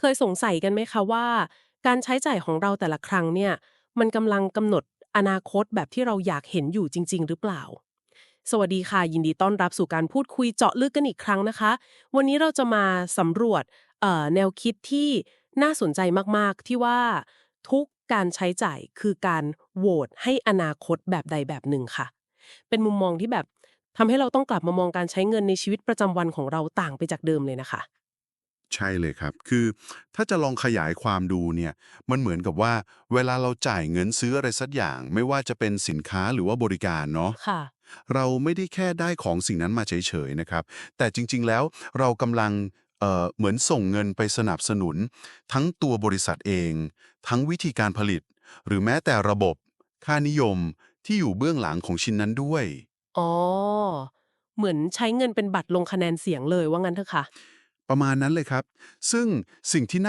เคยสงสัยกันไหมคะว่า การใช้จ่ายของเราแต่ละครั้งเนี่ย มันกำลังกำหนดอนาคตแบบที่เราอยากเห็นอยู่จริง ๆ หรือเปล่า สวัสดีค่ะ ยินดีต้อนรับสู่การพูดคุยเจาะลึกกันอีกครั้งนะคะ วันนี้เราจะมาสำรวจแนวคิดที่น่าสนใจมากๆ ที่ว่าทุกการใช้จ่ายคือการโหวตให้อนาคตแบบใดแบบหนึ่งค่ะ เป็นมุมมองที่แบบทำให้เราต้องกลับมามองการใช้เงินในชีวิตประจำวันของเราต่างไปจากเดิมเลยนะคะ ใช่เลยครับ คือถ้าจะลองขยายความดูเนี่ย มันเหมือนกับว่า เวลาเราจ่ายเงินซื้ออะไรสักอย่าง ไม่ว่าจะเป็นสินค้าหรือว่าบริการเนาะ ค่ะ เราไม่ได้แค่ได้ของสิ่งนั้นมาเฉยๆนะครับ แต่จริงๆแล้วเรากำลังเอ่อเหมือนส่งเงินไปสนับสนุน ทั้งตัวบริษัทเอง ทั้งวิธีการผลิต หรือแม้แต่ระบบ ค่านิยมที่อยู่เบื้องหลังของชิ้นนั้นด้วย อ๋อ เหมือนใช้เงินเป็นบัตรลงคะแนนเสียงเลยว่างั้นเถอะค่ะ ประมาณนั้นเลยครับ ซึ่งสิ่งที่น่า